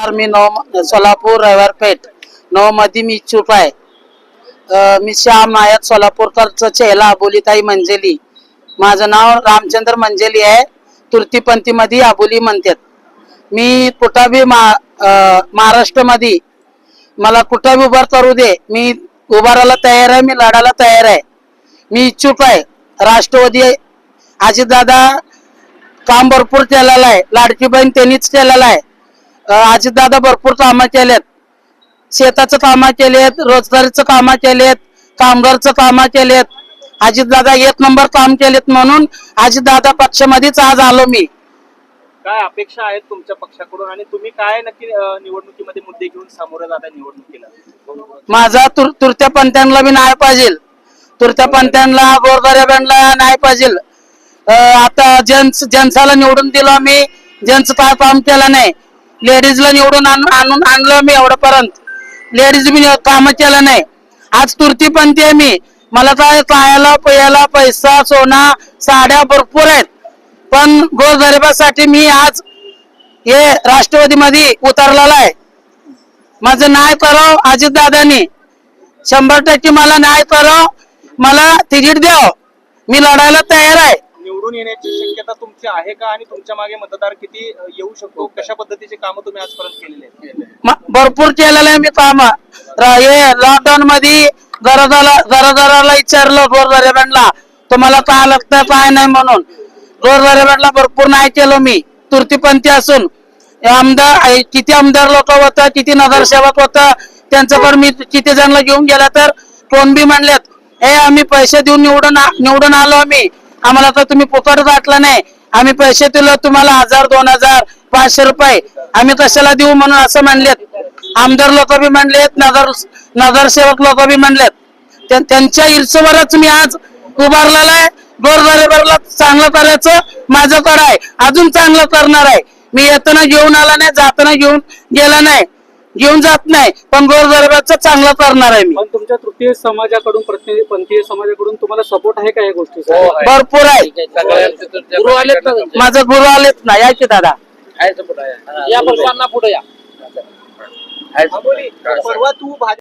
नमस्कार मी नव सोलापूर रविवारपेठ. पेठमध्ये मी इच्छुक आहे. मी श्याम नायक सोलापूरकरचं चेहला अबोलीताई मंजेली. माझं नाव रामचंद्र मंजेली आहे. तृतीपंथीमध्ये अबोली म्हणतात. मी कुठं बी मा महाराष्ट्रामध्ये मला कुठं बी उभार करू दे. मी उभारायला तयार आहे मी लढायला तयार आहे. मी इच्छुक आहे. राष्ट्रवादी अजितदादा काम भरपूर केलेलं आहे. लाडकी बहीण त्यांनीच केलेलं आहे. अं, अजितदादा भरपूर कामं केलेत. शेताचं कामं केलेत रोजगारीचं कामं केलेत कामगारचं कामं केलेत. अजितदादा एक नंबर काम केलेत म्हणून अजितदादा पक्षामध्येच आज आलो मी. काय अपेक्षा आहेत तुमच्या पक्षाकडून आणि तुम्ही काय नक्की निवडणुकीमध्ये मुद्दे घेऊन सामोरं जाता निवडणुकीला? माझा तुर तुरत्या पंथ्यांना बी नाही पाहिजे. तुरत्या गोरगरिबांना नाही पाहिजे. आता जेंट्स जेंट्साला निवडून दिलो मी जेंट्स काय काम केलं नाही लेडीजला निवडून आणून आणून आणलं मी एवढंपर्यंत. लेडीज बी कामं केलं नाही. आज तुरती पंथी आहे मी. मला काय खायला प्यायला पैसा सोना साड्या भरपूर आहेत. पण गोरगरिबासाठी मी आज हे राष्ट्रवादीमध्ये उतरलेला आहे. माझं न्याय कराव अजित दादानी शंभर टक्के मला न्याय कराव. मला तिकीट द्याव. मी लढायला तयार आहे. निवडून येण्याची शक्यता तुमची आहे का? आणि तुमच्या मागे मतदार किती येऊ शकतो? कशा पद्धतीचे कामं तुम्ही आजपर्यंत केलेले आहेत? भरपूर केलेलं आहे मी काम. हे लॉकडाऊन मध्ये घरादाला घरादाराला विचारलं गोरगरिबांना. तुम्हाला काय लागतं काय नाही म्हणून. गोरगरिबांना भरपूर नाही केलं मी. तुरतीपंथी असून. आमदार किती आमदार लोक होतं किती नगरसेवक होतं त्यांच्याकडे मी किती जणांना घेऊन गेला तर कोण बी म्हणलेत हे आम्ही पैसे देऊन निवडून निवडून आलो आम्ही. आम्हाला तर तुम्ही फुकट वाटला नाही. आम्ही पैसे दिलो तुम्हाला हजार दोन हजार पाचशे रुपये. आम्ही कशाला देऊ म्हणून असं म्हणलेत. आमदार लोक बी म्हणलेत नगर नगरसेवक लोक बी म्हणलेत. त्यांच्या इर्षेवरच मी आज उभारलेला आहे. गोरगरिबाला चांगलं करायचं माझ्याकडे आहे. अजून चांगलं करणार आहे. मी येताना घेऊन आला नाही जाताना घेऊन गेला नाही. घेऊन जात नाही. पण गोरगरिबाचं चांगलं करणार आहे मी. पण तुमच्या तृतीय समाजाकडून प्रति- पंथीय समाजाकडून तुम्हाला सपोर्ट आहे का या गोष्टीचा? हो, भरपूर आहे. गुरु आलेत का तुमचे? माझं गुरु आलेत ना. या की दादा? या पुरुषांना पुढे या. परवा तू भाजप